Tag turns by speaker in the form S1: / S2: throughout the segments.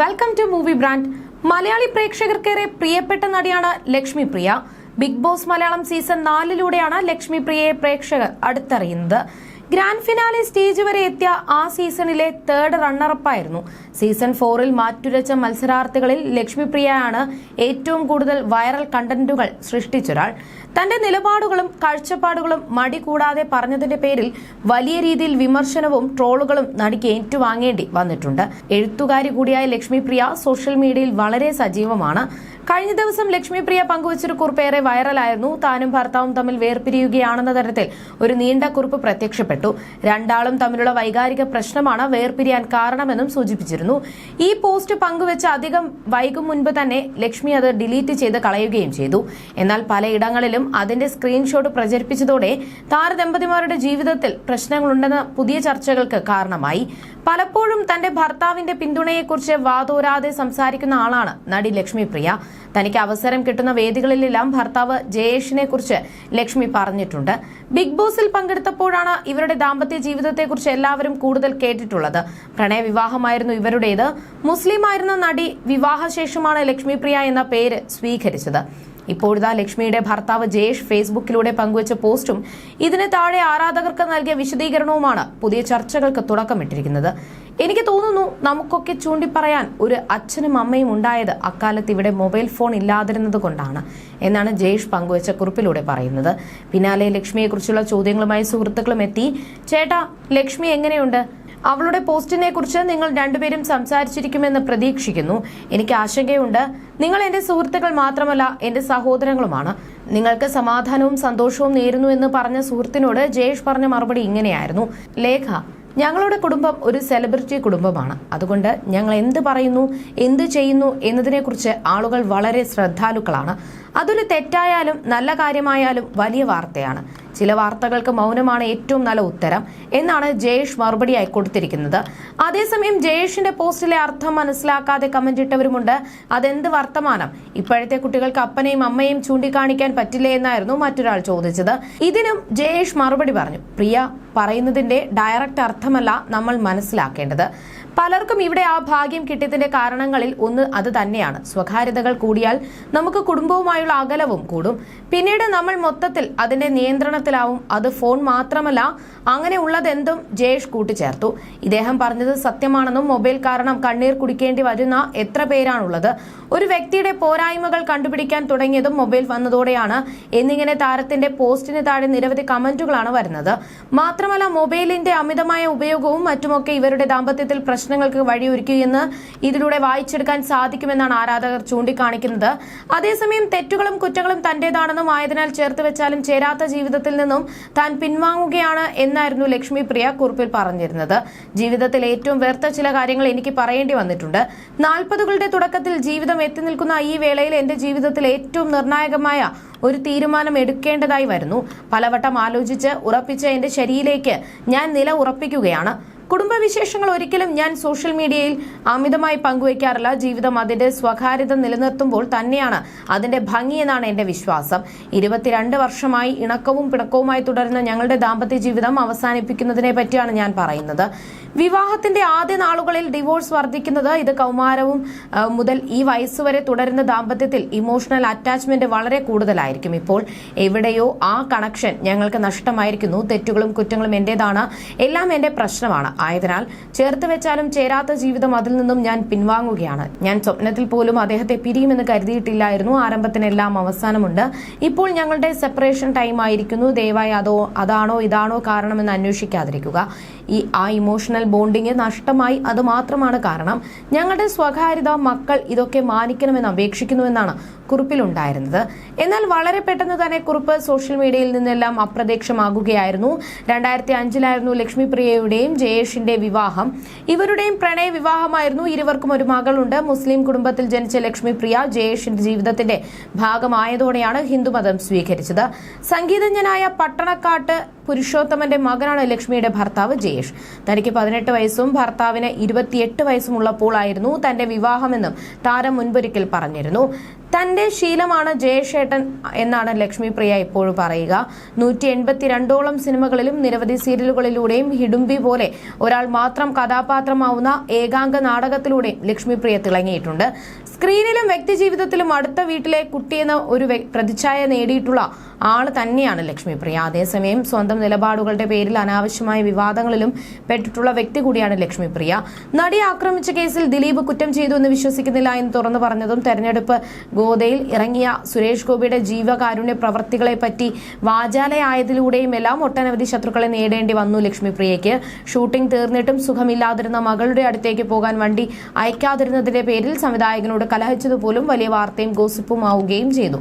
S1: Welcome to movie brand Malayali പ്രേക്ഷകർക്കേറെ പ്രിയപ്പെട്ട നടിയാണ് Lakshmi Priya. Big Boss Malayalam season നാലിലൂടെയാണ് Lakshmi പ്രിയയെ പ്രേക്ഷകർ അടുത്തറിയുന്നത്. ഗ്രാൻഡ് ഫിനാലെ സ്റ്റേജ് വരെ എത്തിയ ആ സീസണിലെ തേർഡ് റണ്ണറപ്പായിരുന്നു സീസൺ ഫോറിൽ മാറ്റുരച്ച മത്സരാർത്ഥികളിൽ ലക്ഷ്മിപ്രിയയാണ് ഏറ്റവും കൂടുതൽ വൈറൽ കണ്ടന്റുകൾ സൃഷ്ടിച്ചൊരാൾ. തന്റെ നിലപാടുകളും കാഴ്ചപ്പാടുകളും മടി കൂടാതെ പറഞ്ഞതിന്റെ പേരിൽ വലിയ രീതിയിൽ വിമർശനവും ട്രോളുകളും നടിക്ക് ഏറ്റുവാങ്ങേണ്ടി വന്നിട്ടുണ്ട്. എഴുത്തുകാരി കൂടിയായ ലക്ഷ്മിപ്രിയ സോഷ്യൽ മീഡിയയിൽ വളരെ സജീവമാണ്. കഴിഞ്ഞ ദിവസം ലക്ഷ്മിപ്രിയ പങ്കുവച്ചൊരു കുറിപ്പ് ഏറെ വൈറലായിരുന്നു താനും ഭർത്താവും തമ്മിൽ വേർപിരിയുകയാണെന്ന തരത്തിൽ ഒരു നീണ്ട കുറിപ്പ് പ്രത്യക്ഷപ്പെട്ടു. രണ്ടാളും തമ്മിലുള്ള വൈകാരിക പ്രശ്നമാണ് വേർപിരിയാൻ കാരണമെന്നും സൂചിപ്പിച്ചിരുന്നു. ഈ പോസ്റ്റ് പങ്കുവെച്ച് അധികം വൈകും മുൻപ് തന്നെ ലക്ഷ്മി അത് ഡിലീറ്റ് ചെയ്ത് കളയുകയും ചെയ്തു. എന്നാൽ പലയിടങ്ങളിലും അതിന്റെ സ്ക്രീൻഷോട്ട് പ്രചരിപ്പിച്ചതോടെ താരദമ്പതിമാരുടെ ജീവിതത്തിൽ പ്രശ്നങ്ങളുണ്ടെന്ന പുതിയ ചർച്ചകൾക്ക് കാരണമായി. പലപ്പോഴും തന്റെ ഭർത്താവിന്റെ പിന്തുണയെക്കുറിച്ച് വാതോരാതെ സംസാരിക്കുന്ന ആളാണ് നടി ലക്ഷ്മി പ്രിയ. തനിക്ക് അവസരം കിട്ടുന്ന വേദികളിലെല്ലാം ഭർത്താവ് ജയേഷിനെ കുറിച്ച് ലക്ഷ്മി പറഞ്ഞിട്ടുണ്ട്. ബിഗ് ബോസിൽ പങ്കെടുത്തപ്പോഴാണ് ഇവരുടെ ദാമ്പത്യ ജീവിതത്തെക്കുറിച്ച് എല്ലാവരും കൂടുതൽ കേട്ടിട്ടുള്ളത്. പ്രണയ വിവാഹമായിരുന്നു ഇവരുടേത്. മുസ്ലിമായിരുന്ന നടി വിവാഹശേഷമാണ് ലക്ഷ്മിപ്രിയ എന്ന പേര് സ്വീകരിച്ചത്. ഇപ്പോഴിതാ ലക്ഷ്മിയുടെ ഭർത്താവ് ജയേഷ് ഫേസ്ബുക്കിലൂടെ പങ്കുവച്ച പോസ്റ്റും ഇതിന് താഴെ ആരാധകർക്ക് നൽകിയ വിശദീകരണവുമാണ് പുതിയ ചർച്ചകൾക്ക് തുടക്കമിട്ടിരിക്കുന്നത്. എനിക്ക് തോന്നുന്നു നമുക്കൊക്കെ ചൂണ്ടിപ്പറയാൻ ഒരു അച്ഛനും അമ്മയും ഉണ്ടായത് അക്കാലത്ത് ഇവിടെ മൊബൈൽ ഫോൺ ഇല്ലാതിരുന്നത് കൊണ്ടാണ് എന്നാണ് ജയേഷ് പങ്കുവച്ച കുറിപ്പിലൂടെ പറയുന്നത്. പിന്നാലെ ലക്ഷ്മിയെക്കുറിച്ചുള്ള ചോദ്യങ്ങളുമായി സുഹൃത്തുക്കളും എത്തി. ചേട്ടാ ലക്ഷ്മി എങ്ങനെയുണ്ട്? അവളുടെ പോസ്റ്റിനെ കുറിച്ച് നിങ്ങൾ രണ്ടുപേരും സംസാരിച്ചിരിക്കുമെന്ന് പ്രതീക്ഷിക്കുന്നു. എനിക്ക് ആശങ്കയുണ്ട്. നിങ്ങൾ എന്റെ സുഹൃത്തുക്കൾ മാത്രമല്ല എന്റെ സഹോദരങ്ങളുമാണ്. നിങ്ങൾക്ക് സമാധാനവും സന്തോഷവും നേരുന്നു എന്ന് പറഞ്ഞ സുഹൃത്തിനോട് ജയേഷ് പറഞ്ഞ മറുപടി ഇങ്ങനെയായിരുന്നു. ലേഖ ഞങ്ങളുടെ കുടുംബം ഒരു സെലിബ്രിറ്റി കുടുംബമാണ്. അതുകൊണ്ട് ഞങ്ങൾ എന്ത് പറയുന്നു എന്ത് ചെയ്യുന്നു എന്നതിനെക്കുറിച്ച് ആളുകൾ വളരെ ശ്രദ്ധാലുക്കളാണ്. അതൊരു തെറ്റായാലും നല്ല കാര്യമായാലും വലിയ വാർത്തയാണ്. ചില വാർത്തകൾക്ക് മൗനമാണ് ഏറ്റവും നല്ല ഉത്തരം എന്നാണ് ജയേഷ് മറുപടിയായി കൊടുത്തിരിക്കുന്നത്. അതേസമയം ജയേഷിന്റെ പോസ്റ്റിലെ അർത്ഥം മനസ്സിലാക്കാതെ കമന്റ് ഇട്ടവരുമുണ്ട്. അതെന്ത് വർത്തമാനം? ഇപ്പോഴത്തെ കുട്ടികൾക്ക് അപ്പനെയും അമ്മയും ചൂണ്ടിക്കാണിക്കാൻ പറ്റില്ലേ എന്നായിരുന്നു മറ്റൊരാൾ ചോദിച്ചത്. ഇതിനും ജയേഷ് മറുപടി പറഞ്ഞു. പ്രിയ പറയുന്നതിന്റെ ഡയറക്റ്റ് അർത്ഥമല്ല നമ്മൾ മനസ്സിലാക്കേണ്ടത്. പലർക്കും ഇവിടെ ആ ഭാഗ്യം കിട്ടിയതിന്റെ കാരണങ്ങളിൽ ഒന്ന് അത് തന്നെയാണ്. സ്വകാര്യതകൾ കൂടിയാൽ നമുക്ക് കുടുംബവുമായുള്ള അകലവും കൂടും. പിന്നീട് നമ്മൾ മൊത്തത്തിൽ അതിന്റെ നിയന്ത്രണത്തിലാവും. അത് ഫോൺ മാത്രമല്ല അങ്ങനെ ഉള്ളതെന്തും ജയേഷ് കൂട്ടിച്ചേർത്തു. ഇദ്ദേഹം പറഞ്ഞത് സത്യമാണെന്നും മൊബൈൽ കാരണം കണ്ണീർ കുടിക്കേണ്ടി വരുന്ന എത്ര പേരാണുള്ളത്. ഒരു വ്യക്തിയുടെ പോരായ്മകൾ കണ്ടുപിടിക്കാൻ തുടങ്ങിയതും മൊബൈൽ വന്നതോടെയാണ്. എന്നിങ്ങനെ താരത്തിന്റെ പോസ്റ്റിന് താഴെ നിരവധി കമന്റുകളാണ് വരുന്നത്. മാത്രമല്ല മൊബൈലിന്റെ അമിതമായ ഉപയോഗവും മറ്റുമൊക്കെ ഇവരുടെ ദാമ്പത്യത്തിൽ പ്രശ്നങ്ങൾക്ക് വഴിയൊരുക്കുകയെന്ന് ഇതിലൂടെ വായിച്ചെടുക്കാൻ സാധിക്കുമെന്നാണ് ആരാധകർ ചൂണ്ടിക്കാണിക്കുന്നത്. അതേസമയം തെറ്റുകളും കുറ്റങ്ങളും തന്റേതാണെന്നും ആയതിനാൽ ചേർത്ത് വെച്ചാലും ചേരാത്ത ജീവിതത്തിൽ നിന്നും താൻ പിൻവാങ്ങുകയാണ് എന്നായിരുന്നു ലക്ഷ്മി പ്രിയ കുറിപ്പിൽ പറഞ്ഞിരുന്നത്. ജീവിതത്തിൽ ഏറ്റവും വേർത്ത ചില കാര്യങ്ങൾ എനിക്ക് പറയേണ്ടി വന്നിട്ടുണ്ട്. നാൽപ്പതുകളുടെ തുടക്കത്തിൽ ജീവിതം എത്തി നിൽക്കുന്ന ഈ വേളയിൽ എന്റെ ജീവിതത്തിൽ ഏറ്റവും നിർണായകമായ ഒരു തീരുമാനം എടുക്കേണ്ടതായി വരുന്നു. പലവട്ടം ആലോചിച്ച് ഉറപ്പിച്ച എന്റെ ശരിയിലേക്ക് ഞാൻ നില ഉറപ്പിക്കുകയാണ്. കുടുംബവിശേഷങ്ങൾ ഒരിക്കലും ഞാൻ സോഷ്യൽ മീഡിയയിൽ അമിതമായി പങ്കുവയ്ക്കാറില്ല. ജീവിതം അതിന്റെ സ്വകാര്യത നിലനിർത്തുമ്പോൾ തന്നെയാണ് അതിന്റെ ഭംഗി എന്നാണ് എന്റെ വിശ്വാസം. ഇരുപത്തിരണ്ട് വർഷമായി ഇണക്കവും പിണക്കവുമായി തുടരുന്ന ഞങ്ങളുടെ ദാമ്പത്യ ജീവിതം അവസാനിപ്പിക്കുന്നതിനെ പറ്റിയാണ് ഞാൻ പറയുന്നത്. വിവാഹത്തിന്റെ ആദ്യ നാളുകളിൽ ഡിവോഴ്സ് വർദ്ധിക്കുന്നത് ഇത് കൗമാരവും മുതൽ ഈ വയസ്സുവരെ തുടരുന്ന ദാമ്പത്യത്തിൽ ഇമോഷണൽ അറ്റാച്ച്മെന്റ് വളരെ കൂടുതലായിരിക്കും. ഇപ്പോൾ എവിടെയോ ആ കണക്ഷൻ ഞങ്ങൾക്ക് നഷ്ടമായിരിക്കുന്നു. തെറ്റുകളും കുറ്റങ്ങളും എന്റേതാണ്. എല്ലാം എന്റെ പ്രശ്നമാണ്. ആയതിനാൽ ചേർത്ത് വെച്ചാലും ചേരാത്ത ജീവിതം അതിൽ നിന്നും ഞാൻ പിൻവാങ്ങുകയാണ്. ഞാൻ സ്വപ്നത്തിൽ പോലും അദ്ദേഹത്തെ പിരിയുമെന്ന് കരുതിയിട്ടില്ലായിരുന്നു. ആരംഭത്തിനെല്ലാം അവസാനമുണ്ട്. ഇപ്പോൾ ഞങ്ങളുടെ സെപ്പറേഷൻ ടൈം ആയിരിക്കുന്നു. ദയവായി അതോ അതാണോ ഇതാണോ കാരണമെന്ന് അന്വേഷിക്കാതിരിക്കുക. ഈ ആ ഇമോഷണൽ ബോണ്ടിങ് നഷ്ടമായി അത് മാത്രമാണ് കാരണം ഞങ്ങളുടെ സ്വകാര്യത മക്കൾ ഇതൊക്കെ മാനിക്കണമെന്ന് അപേക്ഷിക്കുന്നുവെന്നാണ് കുറിപ്പിലുണ്ടായിരുന്നത്. എന്നാൽ വളരെ പെട്ടെന്ന് തന്നെ കുറിപ്പ് സോഷ്യൽ മീഡിയയിൽ നിന്നെല്ലാം അപ്രത്യക്ഷമാകുകയായിരുന്നു. രണ്ടായിരത്തി അഞ്ചിലായിരുന്നു ലക്ഷ്മി പ്രിയയുടെയും ജയേഷിന്റെ വിവാഹം. ഇവരുടെയും പ്രണയ വിവാഹമായിരുന്നു ഇരുവർക്കും ഒരു മകളുണ്ട്. മുസ്ലിം കുടുംബത്തിൽ ജനിച്ച ലക്ഷ്മി പ്രിയ ജയേഷിന്റെ ജീവിതത്തിന്റെ ഭാഗമായതോടെയാണ് ഹിന്ദുമതം സ്വീകരിച്ചത്. സംഗീതജ്ഞനായ പട്ടണക്കാട്ട് പുരുഷോത്തമന്റെ മകനാണ് ലക്ഷ്മിയുടെ ഭർത്താവ് ജയേഷ്. തനിക്ക് പതിനെട്ട് വയസ്സും ഭർത്താവിന് ഇരുപത്തിയെട്ട് വയസ്സും ഉള്ളപ്പോഴായിരുന്നു തന്റെ വിവാഹമെന്നും താരം മുൻപൊരിക്കൽ പറഞ്ഞിരുന്നു. തന്റെ ശീലമാണ് ജയശേട്ടൻ എന്നാണ് ലക്ഷ്മി പ്രിയ ഇപ്പോഴും പറയുക. നൂറ്റി എൺപത്തിരണ്ടോളം സിനിമകളിലും നിരവധി സീരിയലുകളിലൂടെയും ഹിഡുംബി പോലെ ഒരാൾ മാത്രം കഥാപാത്രമാവുന്ന ഏകാംഗ നാടകത്തിലൂടെയും ലക്ഷ്മി പ്രിയ തിളങ്ങിയിട്ടുണ്ട്. സ്ക്രീനിലും വ്യക്തിജീവിതത്തിലും അടുത്ത വീട്ടിലെ കുട്ടിയെന്ന ഒരു പ്രതിച്ഛായ നേടിയിട്ടുള്ള ആൾ തന്നെയാണ് ലക്ഷ്മി പ്രിയ. അതേസമയം സ്വന്തം നിലപാടുകളുടെ പേരിൽ അനാവശ്യമായ വിവാദങ്ങളിലും പെട്ടിട്ടുള്ള വ്യക്തി കൂടിയാണ് ലക്ഷ്മി പ്രിയ. നടിയെ ആക്രമിച്ച കേസിൽ ദിലീപ് കുറ്റം ചെയ്തു എന്ന് വിശ്വസിക്കുന്നില്ല എന്ന് തുറന്നു പറഞ്ഞതും തെരഞ്ഞെടുപ്പ് ഗോതയിൽ ഇറങ്ങിയ സുരേഷ് ഗോപിയുടെ ജീവകാരുണ്യ പ്രവർത്തികളെ പറ്റി വാചാലയായതിലൂടെയും എല്ലാം ഒട്ടനവധി ശത്രുക്കളെ നേടേണ്ടി വന്നു ലക്ഷ്മിപ്രിയയ്ക്ക്. ഷൂട്ടിംഗ് തീർന്നിട്ടും സുഖമില്ലാതിരുന്ന മകളുടെ അടുത്തേക്ക് പോകാൻ വണ്ടി അയക്കാതിരുന്നതിന്റെ പേരിൽ സംവിധായകനോട് കലഹിച്ചതുപോലും വലിയ വാർത്തയും ഗോസിപ്പുമാവുകയും ചെയ്തു.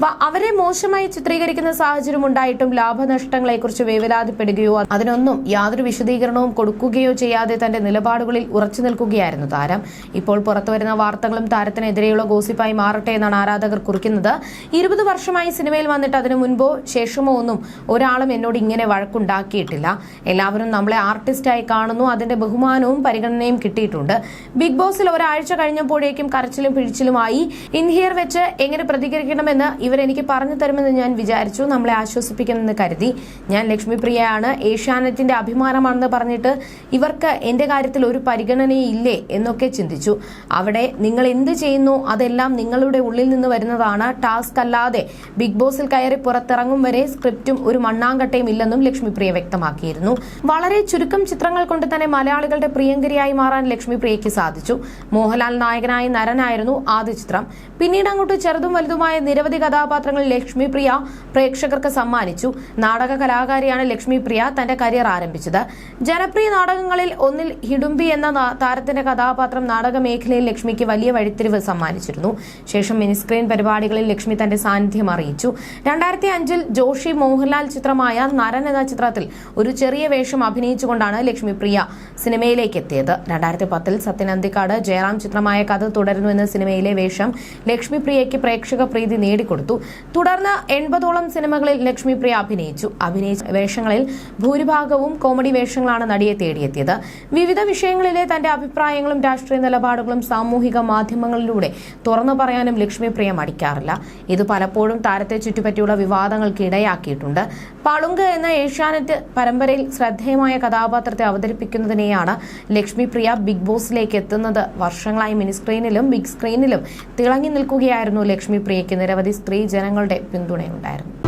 S1: അവരെ മോശമായി ചിത്രീകരിക്കുന്ന സാഹചര്യം ഉണ്ടായിട്ടും ലാഭനഷ്ടങ്ങളെക്കുറിച്ച് വേവലാതിപ്പെടുകയോ അതിനൊന്നും യാതൊരു വിശദീകരണവും കൊടുക്കുകയോ ചെയ്യാതെ തന്റെ നിലപാടുകളിൽ ഉറച്ചു നിൽക്കുകയായിരുന്നു താരം. ഇപ്പോൾ പുറത്തുവരുന്ന വാർത്തകളും താരത്തിനെതിരെയുള്ള ഗോസിപ്പായി മാറട്ടെ എന്നാണ് ആരാധകർ കുറിക്കുന്നത്. ഇരുപത് വർഷമായി സിനിമയിൽ വന്നിട്ട് അതിനു മുൻപോ ശേഷമോ ഒന്നും ഒരാളും എന്നോട് ഇങ്ങനെ വഴക്കുണ്ടാക്കിയിട്ടില്ല. എല്ലാവരും നമ്മളെ ആർട്ടിസ്റ്റായി കാണുന്നു അതിന്റെ ബഹുമാനവും പരിഗണനയും കിട്ടിയിട്ടുണ്ട്. ബിഗ് ബോസിൽ ഒരാഴ്ച കഴിഞ്ഞപ്പോഴേക്കും കരച്ചിലും പിഴിച്ചിലുമായി. ഇൻഹിയർ വെച്ച് എങ്ങനെ പ്രതികരിക്കണമെന്ന് ഇവരെനിക്ക് പറഞ്ഞു തരുമെന്ന് ഞാൻ വിചാരിച്ചു. നമ്മളെ ആശ്വസിപ്പിക്കുമെന്ന് കരുതി. ഞാൻ ലക്ഷ്മിപ്രിയയാണ്. ഏഷ്യാനെറ്റിന്റെ അഭിമാനമാണെന്ന് പറഞ്ഞിട്ട് ഇവർക്ക് എന്റെ കാര്യത്തിൽ ഒരു പരിഗണനയില്ലേ എന്നൊക്കെ ചിന്തിച്ചു. അവിടെ നിങ്ങൾ എന്ത് ചെയ്യുന്നു? അതെല്ലാം നിങ്ങളുടെ ഉള്ളിൽ നിന്ന് വരുന്നതാണ്. ടാസ്ക് അല്ലാതെ ബിഗ് ബോസിൽ കയറി പുറത്തിറങ്ങും വരെ സ്ക്രിപ്റ്റും ഒരു മണ്ണാങ്കട്ടയും ഇല്ലെന്നും ലക്ഷ്മി പ്രിയ വ്യക്തമാക്കിയിരുന്നു. വളരെ ചുരുക്കം ചിത്രങ്ങൾ കൊണ്ട് തന്നെ മലയാളികളുടെ പ്രിയങ്കരിയായി മാറാൻ ലക്ഷ്മിപ്രിയയ്ക്ക് സാധിച്ചു. മോഹൻലാൽ നായകനായ നരനായിരുന്നു ആദ്യ ചിത്രം. പിന്നീട് അങ്ങോട്ട് ചെറുതും വലുതുമായ നിരവധി കഥാപാത്രങ്ങൾ ലക്ഷ്മി പ്രിയ പ്രേക്ഷകർക്ക് സമ്മാനിച്ചു. നാടക കലാകാരിയാണ് ലക്ഷ്മി പ്രിയ തന്റെ കരിയർ ആരംഭിച്ചത്. ജനപ്രിയ നാടകങ്ങളിൽ ഒന്നിൽ ഹിഡുംബി എന്ന താരത്തിന്റെ കഥാപാത്രം നാടക മേഖലയിൽ ലക്ഷ്മിക്ക് വലിയ വഴിത്തിരിവ് സമ്മാനിച്ചിരുന്നു. ശേഷം മിനിസ്ക്രീൻ പരിപാടികളിൽ ലക്ഷ്മി തന്റെ സാന്നിധ്യം അറിയിച്ചു. രണ്ടായിരത്തി അഞ്ചിൽ ജോഷി മോഹൻലാൽ ചിത്രമായ നരൻ എന്ന ചിത്രത്തിൽ ഒരു ചെറിയ വേഷം അഭിനയിച്ചുകൊണ്ടാണ് ലക്ഷ്മി പ്രിയ സിനിമയിലേക്ക് എത്തിയത്. രണ്ടായിരത്തി പത്തിൽ സത്യൻ അന്തിക്കാട് ജയറാം ചിത്രമായ കഥ തുടരുന്നു എന്ന സിനിമയിലെ വേഷം ലക്ഷ്മി പ്രിയയ്ക്ക് പ്രേക്ഷക പ്രീതി നേടിക്കൊടുത്തു. തുടർന്ന് എൺപതോളം സിനിമകളിൽ ലക്ഷ്മി പ്രിയ അഭിനയിച്ചു. അഭിനയിച്ച വേഷങ്ങളിൽ ഭൂരിഭാഗവും കോമഡി വേഷങ്ങളാണ് നടിയെ തേടിയെത്തിയത്. വിവിധ വിഷയങ്ങളിലെ തന്റെ അഭിപ്രായങ്ങളും രാഷ്ട്രീയ നിലപാടുകളും സാമൂഹിക മാധ്യമങ്ങളിലൂടെ തുറന്നു പറയാനും ലക്ഷ്മി പ്രിയ മടിക്കാറില്ല. ഇത് പലപ്പോഴും താരത്തെ ചുറ്റിപ്പറ്റിയുള്ള വിവാദങ്ങൾക്ക് ഇടയാക്കിയിട്ടുണ്ട്. പളുങ്ക് എന്ന ഏഷ്യാനെറ്റ് പരമ്പരയിൽ ശ്രദ്ധേയമായ കഥാപാത്രത്തെ അവതരിപ്പിക്കുന്നതിനെയാണ് ലക്ഷ്മി പ്രിയ ബിഗ് ബോസിലേക്ക് എത്തുന്നത്. വർഷങ്ങളായി മിനിസ്ക്രീനിലും ബിഗ് സ്ക്രീനിലും തിളങ്ങി നിൽക്കുകയായിരുന്നു ലക്ഷ്മി പ്രിയയ്ക്ക് നിരവധി സ്ത്രീ ജനങ്ങളുടെ പിന്തുണയുണ്ടായിരുന്നു.